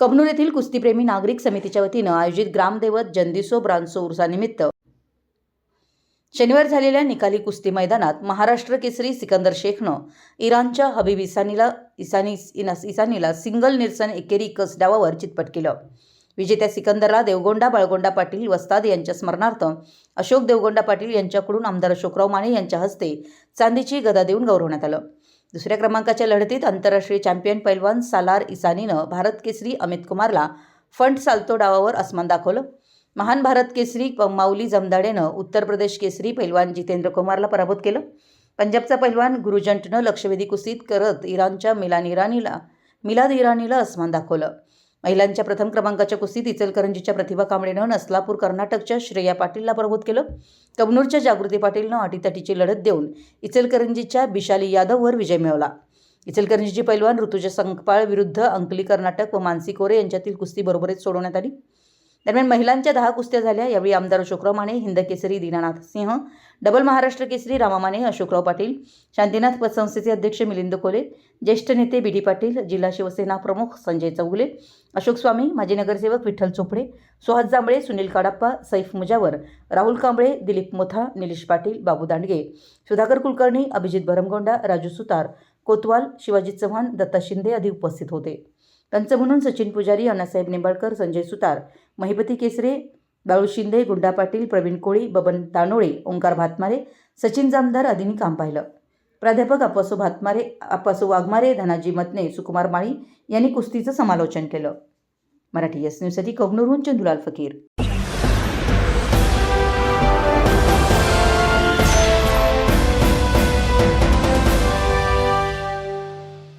कबनूर येथील कुस्तीप्रेमी नागरिक समितीच्या वतीनं आयोजित ग्रामदैवत जंदिसो ब्रांसो उर्सानिमित्त शनिवार झालेल्या निकाली कुस्ती मैदानात महाराष्ट्र केसरी सिकंदर शेखनं इराणच्या हबीब इसानीला इसानी इसानीला सिंगल निरसन एकेरी कस डावावर चितपट केलं. विजेत्या सिकंदरला देवगोंडा बाळगोंडा पाटील वस्ताद यांच्या स्मरणार्थ अशोक देवगोंडा पाटील यांच्याकडून आमदार अशोकराव माने यांच्या हस्ते चांदीची गदा देऊन गौरवण्यात आलं. दुसऱ्या क्रमांकाच्या लढतीत आंतरराष्ट्रीय चॅम्पियन पैलवान सालार इसानीनं भारत केसरी अमित कुमारला फंट साल्तो डावावर अस्मान दाखवलं. महान भारत केसरी माऊली जमदाडेनं उत्तर प्रदेश केसरी पैलवान जितेंद्र कुमारला पराभूत केलं. पंजाबचा पैलवान गुरुजंटनं लक्षवेधी कुस्तीत करत इराणच्या मिलान इराणीला मिलाद इराणीला अस्मान दाखवलं. महिलांच्या प्रथम क्रमांकाच्या कुस्तीत इचलकरंजीच्या प्रतिभा कांबळेनं नसलापूर कर्नाटकच्या श्रेया पाटीलला पराभूत केलं. कबनूरच्या जागृती पाटीलनं अटीतटीची लढत देऊन इचलकरंजीच्या बिशाली यादववर विजय मिळवला. इचलकरंजीची पैलवान ऋतुजा संकपाळ विरुद्ध अंकली कर्नाटक व मानसी कोरे यांच्यातील कुस्ती बरोबरीत सोडवण्यात आली. दरम्यान महिलांच्या दहा कुस्त्या झाल्या. यावेळी आमदार अशोकराव माने हिंद केसरी दीनानाथ सिंह डबल महाराष्ट्र केसरी रामा माने अशोकराव पाटील शांतीनाथ पतसंस्थेचे अध्यक्ष मिलिंद कोले ज्येष्ठ नेते बी डी पाटील जिल्हा शिवसेना प्रमुख संजय चौगुले अशोक स्वामी माजी नगरसेवक विठ्ठल चोपडे सुहास जांभळे सुनील काडाप्पा सैफ मुजावर राहुल कांबळे दिलीप मोथा निलेश पाटील बाबू दांडगे सुधाकर कुलकर्णी अभिजित भरमगोंडा राजू सुतार कोतवाल शिवाजी चव्हाण दत्ता शिंदे आदी उपस्थित होते. त्यांचं म्हणून सचिन पुजारी अण्णासाहेब निंबाळकर संजय सुतार महिपती केसरे बाळू शिंदे गुंडा पाटील प्रवीण कोळी बबन तानोळे ओंकार भातमारे सचिन जामदार आदींनी काम पाहिलं. प्राध्यापक अप्पासू भातमारे अप्पासू वाघमारे धनाजी मतने सुकुमार माळी यांनी कुस्तीचं समालोचन केलं. मराठी एस न्यूजसाठी कगनूरहून चंदुलाल फकीर.